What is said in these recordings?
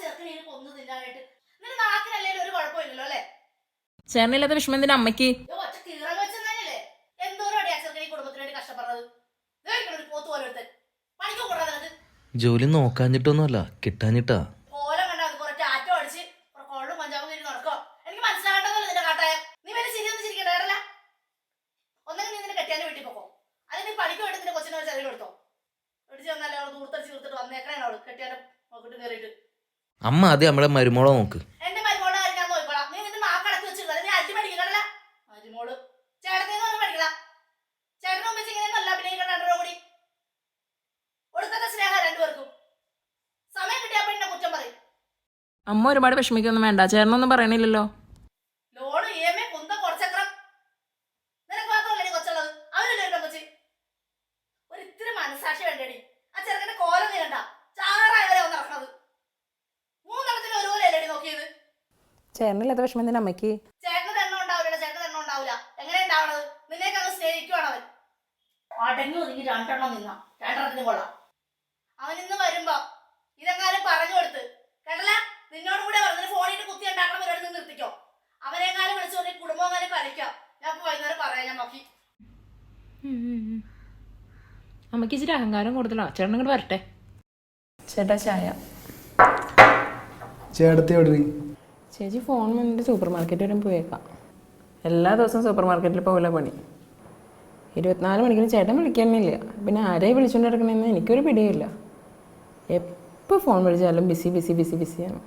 ചെറുക്കനെ കൊന്നു തിന്നാനായിട്ട് നിന്റെ ഒരു കുഴപ്പമില്ലല്ലോ അല്ലേ? ചേർന്നില്ലാത്ത വിഷമം എന്തിനാ അമ്മയ്ക്ക്? ഒറ്റ കീറൽ വെച്ചെന്നല്ലേ എന്തോരം അടിയാ ചെറുക്കനെ ഈ കുടുംബത്തിന് വേണ്ടി കഷ്ടപ്പെടുന്നത്? ദേ ഒരു പോത്ത് പോലെ ഒരുത്തൻ. പണിക്ക് കൂടാതെ നിനക്ക്? ജോലി നോക്കാഞ്ഞിട്ടൊന്നുമല്ല കിട്ടാഞ്ഞിട്ടാ. കണ്ടാ കുറെ ടാറ്റോ അടിച്ച് കുറെ കൊള്ളും പഞ്ചാബും കഴിഞ്ഞ് നടക്കോ എനിക്ക് മനസ്സിലാകണ്ടല്ലോ നിന്റെ കാട്ടായം. നീ വലിയ ചിരിയൊന്നും ചിരിക്കണ്ട കേട്ടല്ല? ഒന്നെങ്കിൽ നീ നിന്റെ കെട്ടിയാന്റെ വീട്ടിൽ പോക്കോ. അല്ലെങ്കിൽ നീ പണിക്ക് വേണ്ടി നിന്റെ കൊച്ചിനെ ഒരു ചെറിയ എടുത്തോ? ഇടിച്ച് വന്നാലേ അവൾ ദൂർത്തടിച്ച് കൊടുത്തിട്ട് വന്നേക്കണേ അവൾ കെട്ടിയാന്റെ നോക്കിട്ട് കയറിയിട്ട്. അമ്മ ആദ്യം നമ്മളെ മരുമോളെ നോക്ക്. അമ്മ ഒരുപാട് വിഷമിക്കൊന്നും വേണ്ട. ചേർന്നൊന്നും നീ നിന്റെ നാക്കടക്കി വെച്ചിരുന്നത് നീ അടി പഠിക്കണല്ല മരുമോൾ ചേട്ടത്തിൽ നിന്ന് പഠിക്കല ചേട്ടനും ഉമ്മച്ചി ഇങ്ങനെ നല്ല അഭിനയിക്കണ രണ്ടോ കൂടി ഒടുക്കത്തെ സ്നേഹം രണ്ടുപേർക്കും സമയം കിട്ടിയപ്പോ എന്നെ കുറ്റം പറയും അമ്മ ഒരുപാട് വിഷമിക്കൊന്നും വേണ്ട ചേട്ടനൊന്നും പറയണില്ലല്ലോ ലോണ് ഇ എം ഐ കുന്തം കുറച്ചക്രം നിനക്ക് മാത്രമല്ലേ കൊച്ചുള്ളത് അവരല്ലേ ഒരു കൊച്ചി ഒരു ഇത്തിരി മനസാക്ഷി വേണ്ടേടി ആ ചെറുക്കന്റെ കോലം നീ കണ്ട ചാറായവരെ ഒന്ന് നടക്കുന്നത് മൂന്നെണ്ണത്തിന് ഒരുപോലെ അല്ലേടി നോക്കിയത് ചേട്ടനില്ലാത്ത വിഷമം എന്തിനാ അമ്മയ്ക്ക്? ചേട്ടന് എണ്ണം ഉണ്ടാവില്ല ചേട്ടന് എണ്ണം ഉണ്ടാവില്ല. എങ്ങനെ ഉണ്ടാവണത്? നിന്നേക്ക് അങ്ങ് സ്നേഹിക്കുവാണ് അവൻ. അടങ്ങി ഒതുങ്ങി രണ്ടെണ്ണം നിന്ന. രണ്ടെണ്ണത്തിന് കൊള്ളാം. അവൻ ഇന്ന് വരുമ്പോ ഇതെങ്ങാനും പറഞ്ഞു കൊടുത്ത് കേട്ടല്ല? നിന്നോട് കൂടെ പറഞ്ഞു ഫോണിട്ട് കുത്തി ഉണ്ടാക്കണം പരിപാടി നിന്ന് നിർത്തിക്കോ. അവനെങ്ങാനും വിളിച്ചോണ്ട് കുടുംബം കളിക്കാം ഞാൻ ഇപ്പൊ വൈകുന്നേരം പറയാം ഞാൻ നോക്കി. അമ്മയ്ക്ക് ഇച്ചിരി അഹങ്കാരം കൂടുതലാ. ചേട്ടൻ ഇങ്ങോട്ട് വരട്ടെ. ചേട്ടാ ചായ. ചേട്ടത്തി എവിടെ? ചേച്ചി ഫോൺ വന്നിട്ട് സൂപ്പർ മാർക്കറ്റ് വരെ പോയേക്കാം എല്ലാ ദിവസവും സൂപ്പർ മാർക്കറ്റിൽ പോകില്ല പണി. ഇരുപത്തിനാല് മണിക്കൂർ ചേട്ടൻ വിളിക്കാനില്ല പിന്നെ ആരെയും വിളിച്ചുകൊണ്ട് നടക്കണമെന്ന് എനിക്കൊരു പിടിയില്ല എപ്പോൾ ഫോൺ വിളിച്ചാലും ബിസി ബിസി ബിസി ബിസിയാണ്.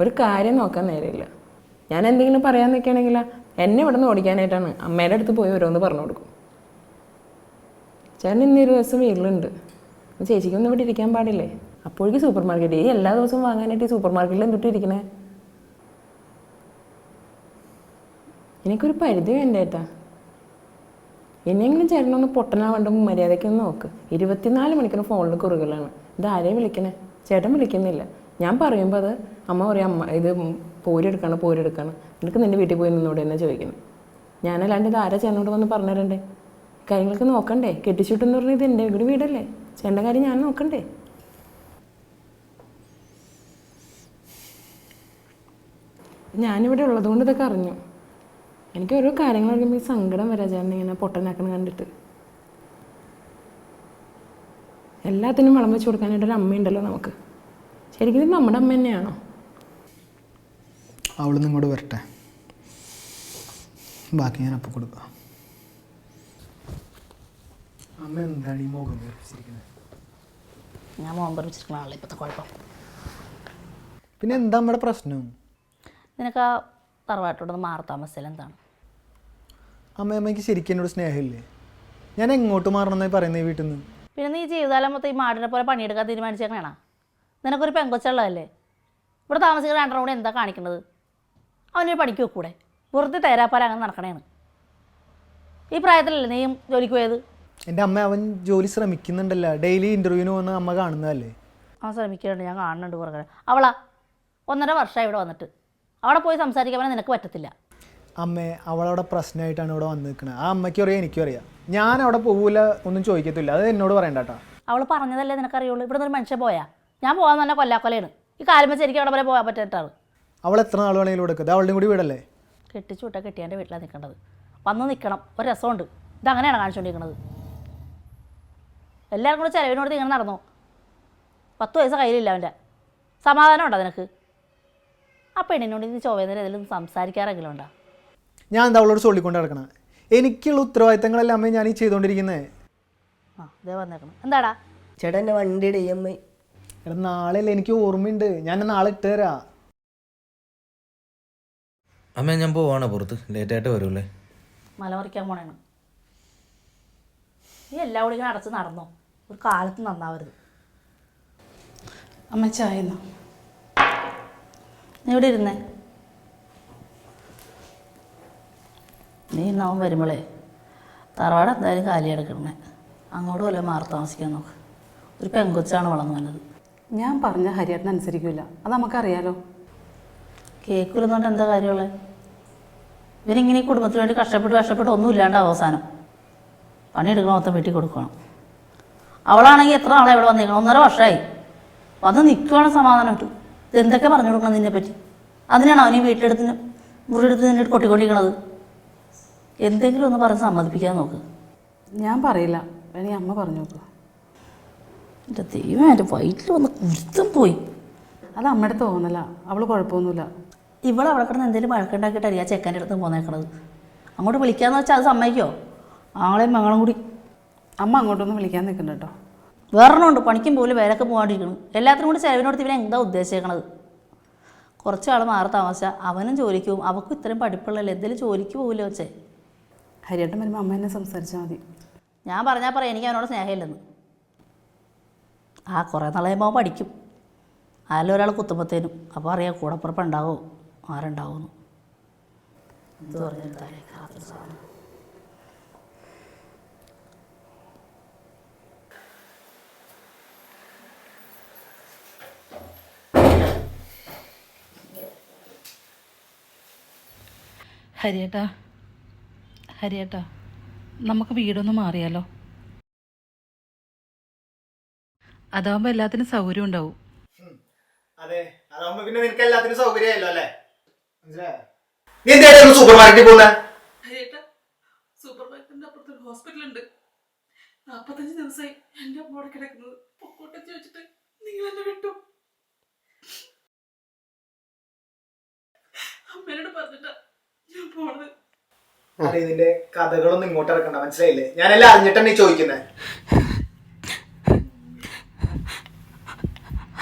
ഒരു കാര്യം നോക്കാൻ നേരമില്ല. ഞാൻ എന്തെങ്കിലും പറയാൻ നിൽക്കുകയാണെങ്കിൽ എന്നെ ഇവിടെ നിന്ന് ഓടിക്കാനായിട്ടാണ് അമ്മേന്റെ അടുത്ത് പോയി ഓരോന്ന് പറഞ്ഞു കൊടുക്കും. ചേട്ടൻ ഇന്ന് ഒരു ദിവസം വീട്ടിലുണ്ട്. ചേച്ചിക്കൊന്നും ഇവിടെ ഇരിക്കാൻ പാടില്ലേ? അപ്പോഴേക്കും സൂപ്പർ മാർക്കറ്റ് ഈ എല്ലാ ദിവസവും വാങ്ങാനായിട്ട് ഈ സൂപ്പർ മാർക്കറ്റിൽ എന്തിട്ട് ഇരിക്കണേ? എനിക്കൊരു പരിധി വേണ്ടേട്ടാ എന്നെങ്കിലും ചേട്ടനൊന്ന് പൊട്ടനാവേണ്ട മര്യാദയ്ക്കൊന്ന് നോക്ക്. ഇരുപത്തിനാല് മണിക്കൂർ ഫോണിൽ കുറുകളാണ് ഇത് ആരെയും വിളിക്കണേ? ചേട്ടൻ വിളിക്കുന്നില്ല. ഞാൻ പറയുമ്പോൾ അത് അമ്മ പറയും അമ്മ ഇത് പോരെടുക്കാണ് പോരെടുക്കാണ് എനിക്ക് നിന്റെ വീട്ടിൽ പോയി നിന്നോട് തന്നെ ചോദിക്കുന്നത് ഞാനല്ലാണ്ട് ഇത് ആരാ ചേട്ടനോട് വന്ന് പറഞ്ഞു തരണ്ടേ? കാര്യങ്ങളൊക്കെ നോക്കണ്ടേ? കെട്ടിച്ചുട്ടെന്ന് പറഞ്ഞാൽ ഇത് എന്റെ ഇവിടെ വീടല്ലേ? ചേട്ടന്റെ കാര്യം ഞാൻ നോക്കണ്ടേ? ഞാനിവിടെ ഉള്ളതുകൊണ്ട് ഇതൊക്കെ അറിഞ്ഞു. എനിക്ക് ഓരോ കാര്യങ്ങൾ പറയുമ്പോൾ സങ്കടം വരാ ചേട്ടൻ ഇങ്ങനെ പൊട്ടനാക്കണം കണ്ടിട്ട്. എല്ലാത്തിനും വളം വെച്ച് കൊടുക്കാനായിട്ട് ഒരു അമ്മയുണ്ടല്ലോ നമുക്ക്. ശരിക്കും ഇത് നമ്മുടെ അമ്മ തന്നെയാണോ? അവൾ ഇങ്ങോട്ട് വരട്ടെ. ബാക്കി ഞാൻ അപ്പം കൊടുക്കാം. അമ്മ എന്താണ് ഈ മുഖം ഞാൻ മോൻ പറിച്ചിരിക്കണ ആളെ ഇപ്പത്തെ കുഴപ്പം. പിന്നെ എന്താ നമ്മുടെ പ്രശ്നം? നിനക്ക് ആ തറവാട്ടോടൊന്ന് മാറി താമസിച്ചാൽ എന്താണ്? അമ്മ അമ്മയ്ക്ക് ശരിക്കും എന്നോട് സ്നേഹമില്ലേ? ഞാൻ എങ്ങോട്ട് മാറണമെന്നായി പറയുന്നത് ഈ വീട്ടിൽ നിന്ന് പിന്നെ നീ ജീവിതകാലം മൊത്തം ഈ മാടിനെ പോലെ പണിയെടുക്കാൻ തീരുമാനിച്ചേക്കണേണ? നിനക്കൊരു പെങ്കൊച്ചുള്ളതല്ലേ ഇവിടെ താമസിക്കുന്ന രണ്ടെണ്ണം കൂടെ എന്താ കാണിക്കുന്നത് അവനൊരു പണിക്ക് വെക്കൂടെ? വെറുതെ തേരാപ്പാര അങ്ങനെ നടക്കണേന്ന് ഈ പ്രായത്തിലല്ലേ നീയും ജോലിക്ക് പോയത്? എന്റെ അമ്മ അവൻ ജോലി ശ്രമിക്കുന്നുണ്ടല്ലോ. ഡെയിലി ഇന്റർവ്യൂവിന് വന്ന് അമ്മ കാണുന്നതല്ലേ? അവൻ ശ്രമിക്കുന്നുണ്ട്. ഞാൻ കാണുന്നുണ്ട് കുറേ അവളാ ഒന്നര വർഷമായി ഇവിടെ വന്നിട്ട്. അവിടെ പോയി സംസാരിക്കാൻ നിനക്ക് പറ്റത്തില്ല. അമ്മേ അവളവിടെ പ്രശ്നമായിട്ടാണ് ഇവിടെ വന്ന് നിൽക്കുന്നത് ആ അമ്മയ്ക്കും അറിയാം എനിക്കും അറിയാം. ഞാൻ അവിടെ പോകില്ല ഒന്നും ചോദിക്കത്തില്ല. അത് എന്നോട് പറയണ്ട കേട്ടോ അവൾ പറഞ്ഞതല്ലേ നിനക്കറിയുള്ളൂ? ഇവിടെ ഒരു മനുഷ്യൻ പോയാ. ഞാൻ പോകാൻ തന്നെ കൊല്ലാക്കൊലയാണ്. ഈ കാലം വെച്ച് എനിക്ക് അവിടെ വരെ പോകാൻ പറ്റാറ് അവൾ എത്ര നാൾ വേണമെങ്കിലും കൊടുക്കുക അവളുടെ കൂടി വീടല്ലേ? കെട്ടിച്ചു വിട്ടാൽ കെട്ടിയാന്റെ വീട്ടിലാണ് നിൽക്കേണ്ടത് വന്ന് നിൽക്കണം ഒരു രസമുണ്ട്. ഇത് അങ്ങനെയാണ് കാണിച്ചുകൊണ്ടിരിക്കുന്നത് എല്ലാവർക്കും കൂടെ ചിലവിനോട് ഇങ്ങനെ നടന്നു? പത്ത് പൈസ കയ്യിലില്ല അവന്റെ. സമാധാനം ഉണ്ടോ നിനക്ക്? ആ പെണ്ണിനോട് ഇത് ചൊവ്വേന്നേരം ഇതിലും സംസാരിക്കാറെങ്കിലും ഉണ്ടോ? ഞാൻ എന്താ അവളോട് ചൊല്ലിക്കൊണ്ട് നടക്കണം? എനിക്കുള്ള ഉത്തരവാദിത്തങ്ങളെല്ലാം അമ്മ ഞാൻ ഈ ചെയ്തുകൊണ്ടിരിക്കുന്നത് ആ ഇതേ വന്നേക്കണം. എന്താടാ? ചേട്ടാ എന്റെ വണ്ടിയുടെ ഇ എം ഐ എടാ നാളെയല്ലേ എനിക്ക് ഓർമ്മയുണ്ട്. ഞാൻ നാളെ ഇട്ട് തരാം. അമ്മ ഞാൻ പോവാണ് പുറത്ത്. ലേറ്റ് ആയിട്ട് മല മലമറിക്കാൻ പോണേണ്. നീ എല്ലാ കൂടി ഇങ്ങനെ അടച്ച് നടന്നോ? ഒരു കാലത്ത് നന്നാവരുത്. അമ്മ ചായ എന്നാ നീ ഇവിടെ ഇരുന്നേ? നീ ഇന്നാവും വരുമ്പോളേ തറവാട് എന്തായാലും കാലി എടുക്കണേ അങ്ങോട്ട് വല്ല മാറി താമസിക്കാൻ നോക്ക്. ഒരു പെങ്കൊച്ചാണ് വളർന്നു വന്നത്. ഞാൻ പറഞ്ഞ ഹരിയേട്ടൻ അനുസരിക്കില്ല അത് നമുക്കറിയാലോ. കേൾക്കില്ലെന്നുകൊണ്ട് എന്താ കാര്യമുള്ളത് ഇവരിങ്ങനെ കുടുംബത്തിന് വേണ്ടി കഷ്ടപ്പെട്ട് കഷ്ടപ്പെട്ട് ഒന്നും ഇല്ലാണ്ട് അവസാനം. പണിയെടുക്കണ മൊത്തം വീട്ടിൽ കൊടുക്കണം. അവളാണെങ്കിൽ എത്ര നാളെ ഇവിടെ വന്നിരിക്കണം ഒന്നര വർഷമായി വന്ന് നിൽക്കുവാണ് സമാധാനം കിട്ടും. എന്തൊക്കെ പറഞ്ഞു കൊടുക്കണം നിന്നെ പറ്റി അതിനാണ് അവനീ വീട്ടിലെടുത്ത് മുറിയെടുത്ത് നിന്നിട്ട് കൊട്ടിക്കൊണ്ടിരിക്കണത്? എന്തെങ്കിലും ഒന്ന് പറഞ്ഞ് സമ്മതിപ്പിക്കാൻ നോക്ക്. ഞാൻ പറയില്ല. വേണമെങ്കിൽ അമ്മ പറഞ്ഞു നോക്കുക എന്റെ ദൈവം എന്റെ വയറ്റിൽ വന്ന് കുരുത്തം പോയി. അത് അമ്മയുടെ തോന്നല. അവൾ കുഴപ്പമൊന്നുമില്ല. ഇവളെ അവിടെ കിടന്ന് എന്തെങ്കിലും വഴക്കുണ്ടാക്കിയിട്ടായിരിക്കും ആ ചെക്കന്റെ അടുത്ത് പോന്നേക്കണത്. അങ്ങോട്ട് വിളിക്കാന്ന് വെച്ചാൽ അത് സമ്മതിക്കോ? ആളെയും മകളും കൂടി. അമ്മ അങ്ങോട്ടൊന്നും വിളിക്കാൻ നിൽക്കണ്ട കേട്ടോ. വേറെണ്ണമുണ്ട്. പണിക്കും പോലും വേലൊക്കെ പോകാണ്ടിരിക്കണം എല്ലാത്തിനും കൂടി ചെലവിനോട് ഇവനെ എന്താ ഉദ്ദേശിക്കണത് കുറച്ച് ആൾ മാറി താമസിച്ചാൽ അവനും ജോലിക്ക് പോകും അവക്കും ഇത്രയും പഠിപ്പുള്ളല്ലേ എന്തെങ്കിലും ജോലിക്ക് പോകില്ല വെച്ചേ ഹരിയേട്ടൻ വരുമ്പോൾ അമ്മ എന്നെ സംസാരിച്ചാൽ മതി. ഞാൻ പറഞ്ഞാൽ പറയാം എനിക്ക് അവനോട് സ്നേഹമില്ലെന്ന്. ആ കുറേ നാളെയുമ്പോൾ പഠിക്കും. അതിൽ ഒരാൾ കുത്തുമ്പത്തേനും. അപ്പോൾ അറിയാം കൂടപ്പുറപ്പ് ഉണ്ടാവോ? ആരുണ്ടാവുമെന്ന് എന്ത് സാധനം. ഹരിയേട്ടാ ഹരിയേട്ടാ നമുക്ക് വീടൊന്ന് മാറിയാലോ? അതാവുമ്പോൾ എല്ലാത്തിനും സൗകര്യം ഉണ്ടാവും. അതെ അതാവുമ്പോ പിന്നെ നിനക്ക് എല്ലാത്തിനും സൗകര്യമല്ലോ അല്ലേ? മനസ്സിലായോ? നീ എന്തായാലും സൂപ്പർ മാർക്കറ്റിൽ പോകുന്ന? സൂപ്പർ മാർക്കറ്റിന്റെ അപ്പുറത്ത് ഒരു ഹോസ്പിറ്റൽ ഉണ്ട് നാപ്പത്തഞ്ച് ദിവസമായി എന്റെ അവിടെ കിടക്കുന്നത് പൊക്കോട്ടെ ചോദിച്ചിട്ട് നിങ്ങൾ എന്നെ വിട്ടു അമ്മേനോട് പറഞ്ഞിട്ടാ ഞാൻ പോണത് അതെ ഇതിന്റെ കഥകളൊന്നും ഇങ്ങോട്ട് ഇറക്കണ്ട മനസ്സിലായില്ലേ? ഞാനെല്ലാം അറിഞ്ഞിട്ടാണ് ചോദിക്കുന്നത്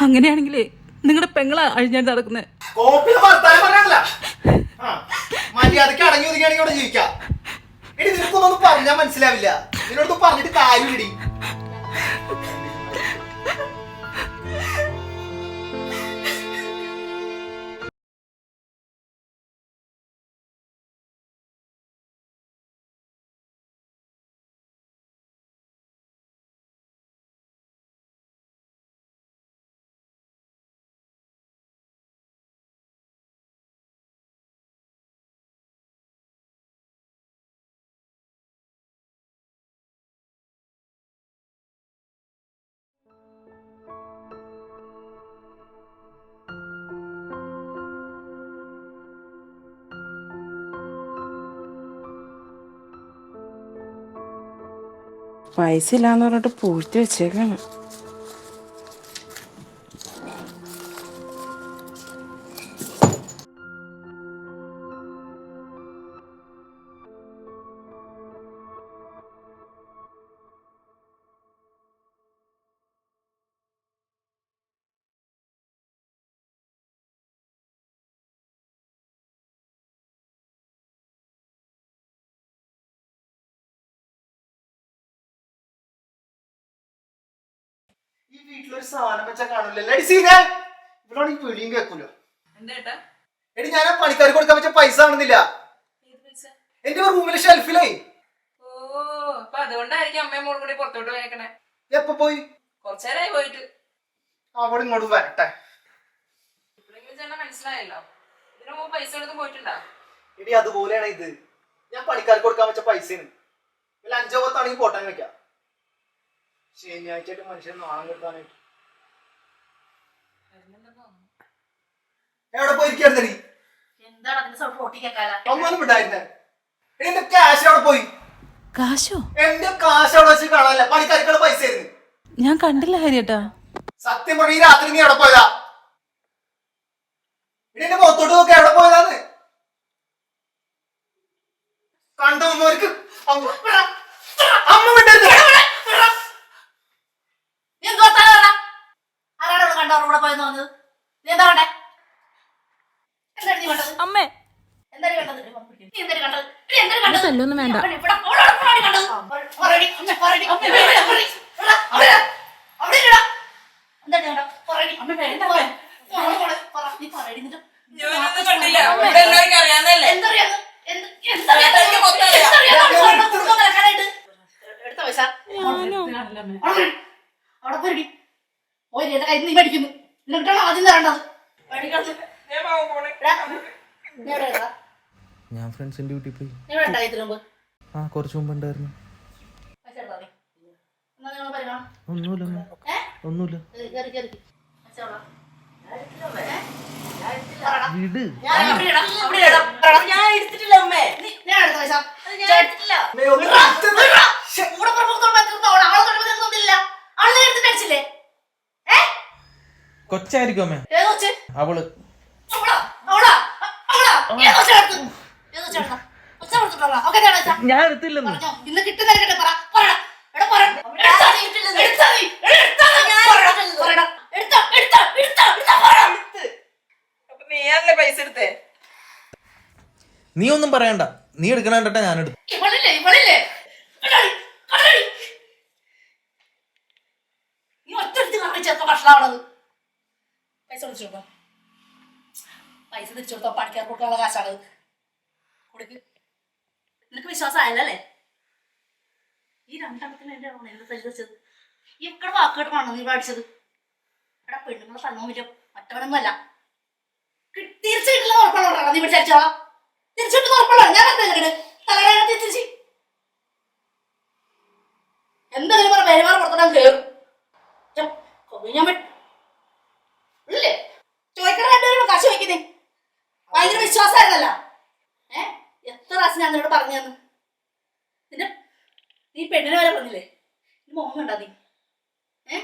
അങ്ങനെയാണെങ്കിലേ നിങ്ങളുടെ പെങ്ങളാ അഴിഞ്ഞാൽ നടക്കുന്നത് കോപ്പിലെ വർത്താനം പറയാനല്ല. ആ, മര്യാദയ്ക്ക് അടങ്ങി ഒതുങ്ങിയാണെങ്കിൽ ഇവിടെ ജീവിക്കാം. നിനക്കൊന്നും പറഞ്ഞാൽ മനസ്സിലാവില്ല. നിന്നോടൊന്നും പറഞ്ഞിട്ട് കാര്യമില്ലടി. പൈസ ഇല്ലാന്ന് പറഞ്ഞിട്ട് പൂഴ്ത്തി വെച്ചേക്കാണ്. വീട്ടിലൊരു സാധനം വെച്ചാൽ കാണില്ലല്ലോ എടി സീനെ ഇവളോട് ഈ വിളിയും കേൾക്കൂലോ എടി ഞാൻ ആ പണിക്കാർക്ക് കൊടുക്കാൻ വെച്ച പൈസ കാണുന്നില്ല. എന്റെ റൂമിലെ ഷെൽഫിലായി അതുകൊണ്ടായിരിക്കും അമ്മയും മോളും കൂടി പുറത്തോട്ട് പോയേക്കണേ. എപ്പോ പോയി? കുറച്ചേരായി പോയിട്ട്. അവിടെ ഇങ്ങോട്ട് വരട്ടെ. മനസ്സിലായല്ലോ. ഇതിനു മുമ്പ് പൈസ എടുത്ത് പോയിട്ടുണ്ടോ? എടി അതുപോലെയാണ് ഇത്. ഞാൻ പണിക്കാർക്ക് കൊടുക്കാൻ വെച്ച പൈസയാണ്. അഞ്ചോ പത്താണെങ്കിൽ പോട്ടാൻ വെക്കാം. ശനിയാഴ്ചയായിട്ട് മനുഷ്യൻ നാണം കിട്ടാനായിട്ട് എവിടെ പൊട്ടിക്കേക്കാല ഒന്നും വിടായിരുന്നേ എന്റെ ക്യാഷ് അവിടെ പോയി? കാശോ? എന്റെ കാശ് അവിടെ വെച്ച് കാണാനല്ല? പണിക്കാർക്കുള്ള പൈസ ആയിരുന്നു. ഞാൻ കണ്ടില്ല ഹരിയേട്ടാ. സത്യം പറഞ്ഞ ഈ രാത്രി നീ എവിടെ പോയതാ? എന്റെ മുഖത്തോട്ട് നോക്കി എവിടെ പോയതാന്ന്? കണ്ടവർക്ക് അമ്മ അമ്മ വിട്ടരുത് നീ എന്ത് വർത്താനം പറയണ? ആരാണ് ഇവിടെ കണ്ടവരുടെ കൂടെ പോയെന്ന് വന്നത് നീ എന്താ വേണ്ടേ എന്താണ് നീ വേണ്ടത് അമ്മേ എന്താണ് കണ്ടത് നീ എന്താണ് കണ്ടത് നീ എന്താണ് കണ്ടത് തല്ലൊന്നും വേണ്ട ഇവിടെ ഇവിടെ ഓളോട് പോണാടി കണ്ടത് പറയടി, അമ്മ, പറയടി. അമ്മേ ഇവിടെ, ഇവിടെ, ഇവിടെ. ഇവിടെ, അവിടെ ഇടാ. അവിടെ ഇടാ. എന്താണ് നീ കണ്ടത്? പറയടി. പറ? മോളെ, മോളെ, പറ. നീ പറയടി. എന്നിട്ട് ഞാനൊന്നും കണ്ടില്ല ഇവിടെ എല്ലാവർക്കും അറിയാവുന്നതല്ലേ എന്തറിയാന്ന്? എന്ത്- കുടുംബം കലക്കാനായിട്ട്? എടുത്ത പൈസ അവിടെ പോയി. പോയി എന്റെ കയ്യിൽ നീ മേടിക്കുന്നു. നിനക്കിട്ടാണ് ആദ്യം തരേണ്ടത് ഞാൻ ഫ്രണ്ട്സിന്റെ വീട്ടിൽ പോയി. ആ കുറച്ച് മുമ്പ് ഉണ്ടായിരുന്നു. ഒന്നുമില്ല ഏ? ഒന്നുമില്ല? വിട്. ഞാൻ എടുത്തിട്ടില്ല അമ്മേ. ഞാൻ എടുത്ത പൈസ. എടുത്താ, അവൾ പറ. ഞാൻ നീ ഒന്നും പറയണ്ട. നീ എടുക്കണ കണ്ടിട്ടാ ഞാൻ എടുത്തു. നീ ഭക്ഷണമാണത്. പൈസ വിളിച്ചു പൈസ തിരിച്ചു കൊടുത്തോ പണിക്കാർ കൊടുക്കാനുള്ള കാശാണ് കൊടുക്ക്. നിനക്ക് വിശ്വാസമായല്ലേ ഈ രണ്ടെണ്ണത്തിന് എന്റെ വെച്ചത്? ഈ എക്കടെ വാക്കേട്ടാണോ നീ പഠിച്ചത്? എടാ പെണ്ണുങ്ങളെ തന്നോ പറ്റും മറ്റവനൊന്നുമല്ല കി- തീർച്ചയായിട്ടുള്ള നീ വിചാരിച്ചോളാം തിരിച്ചിട്ട് ഉറപ്പുള്ള ഞാൻ എന്താ തലവേദന തിരിച്ചു. എന്തെങ്കിലും പറ പെരുമാറ പുറത്തോട്ടാ കയറും ഞാൻ ഇല്ലേ? ചോദിക്കണ രണ്ടുപേരും കാശ് വയ്ക്കുന്നേ ഭയങ്കര വിശ്വാസമായിരുന്നല്ല. ഏ? എത്ര പ്രാവശ്യം ഞാൻ നിന്നോട് പറഞ്ഞു തന്നു നിന്റെ നീ പെണ്ണിനെ വരെ പറഞ്ഞില്ലേ? നീ മോഹം കണ്ടാ നീ? ഏ?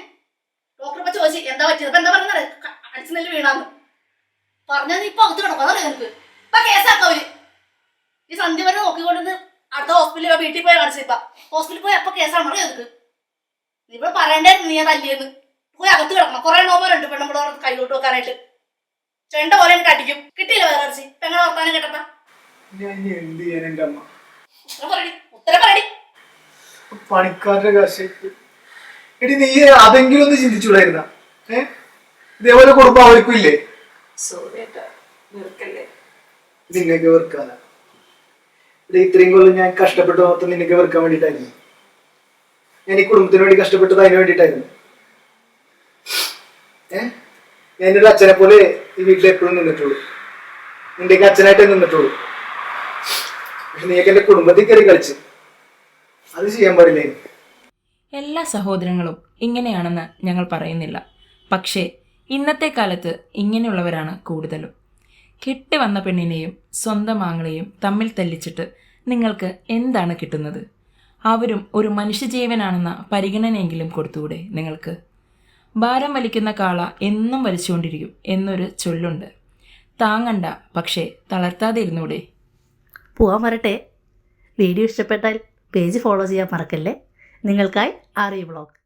ഡോക്ടർ ഇപ്പൊ ചോദിച്ചു എന്താ പറ്റിയത്? ഇപ്പൊ എന്താ പറഞ്ഞത്? അടിച്ചു നെല്ല് വീണാന്ന്. പറഞ്ഞാൽ നീ ഇപ്പൊ അകത്ത് കിടക്കും. അതറിയാം നിനക്ക്? ഇപ്പൊ കേസാക്കാവര് ഈ സന്ധ്യ വരെ നോക്കിക്കൊണ്ടിരുന്ന് അടുത്ത ഹോസ്പിറ്റലിൽ വീട്ടിൽ പോയി കാണിച്ചു ഇപ്പൊ. ഹോസ്പിറ്റലിൽ പോയി അപ്പൊ കേസാണ് അറിയാം നിനക്ക്? നീ ഇവിടെ പറയണ്ടായിരുന്നു നീ തല്ലിയെന്ന്. പോയി അകത്ത് കിടക്കണം. കുറെ നോമ്പറുണ്ട് പെണ്ണുമ്പോൾ കയ്യിലോട്ട് വെക്കാനായിട്ട്. ചെണ്ട പോലെ എനിക്ക് അടിക്കും കിട്ടിയില്ല വേറെ ഇറച്ചി പെങ്ങളെ വർത്താനം കേട്ടപ്പ? പണിക്കാരുടെ കാശ് എടി നീ അതെങ്കിലും ഒന്ന് ചിന്തിച്ചുകൂടായിരുന്ന ഏ? ഇതേപോലെ കുടുംബം അവർക്കും ഇല്ലേ? സോറി ഏട്ടാ വെറുക്കല്ലേ? നിന്നൊക്കെ വെറുക്കാനാ. ഇത്രയും കൊല്ലം ഞാൻ കഷ്ടപ്പെട്ട മൊത്തം നിനക്ക് വെറുക്കാൻ വേണ്ടിട്ടായിരുന്നു ഞാൻ ഈ കുടുംബത്തിന് വേണ്ടി കഷ്ടപ്പെട്ടത് അതിന് വേണ്ടിട്ടായിരുന്നു ഏ? ഞാൻ എന്റെ അച്ഛനെ പോലെ ഈ വീട്ടിൽ എപ്പോഴും നിന്നിട്ടുള്ളൂ. നിന്റെയൊക്കെ അച്ഛനായിട്ടേ നിന്നിട്ടുള്ളൂ. പക്ഷെ നീയൊക്കെ എന്റെ കുടുംബത്തിൽ കയറി കളിച്ച്. അത് ചെയ്യാൻ പാടില്ലേ? എല്ലാ സഹോദരങ്ങളും ഇങ്ങനെയാണെന്ന് ഞങ്ങൾ പറയുന്നില്ല. പക്ഷേ ഇന്നത്തെ കാലത്ത് ഇങ്ങനെയുള്ളവരാണ് കൂടുതലും. കെട്ടി വന്ന പെണ്ണിനെയും സ്വന്തം ആങ്ങളെയും തമ്മിൽ തല്ലിച്ചിട്ട് നിങ്ങൾക്ക് എന്താണ് കിട്ടുന്നത്? അവരും ഒരു മനുഷ്യജീവനാണെന്ന പരിഗണനയെങ്കിലും കൊടുത്തുകൂടെ നിങ്ങൾക്ക്? ഭാരം വലിക്കുന്ന കാള എന്നും വലിച്ചുകൊണ്ടിരിക്കും എന്നൊരു ചൊല്ലുണ്ട്. താങ്ങണ്ട പക്ഷേ തളർത്താതെ ഇരുന്നൂടെ. പോവാൻ വരട്ടെ. വീഡിയോ ഇഷ്ടപ്പെട്ടാൽ പേജ് ഫോളോ ചെയ്യാൻ മറക്കല്ലേ? നിങ്ങൾക്കായി ആർ ബ്ലോഗ്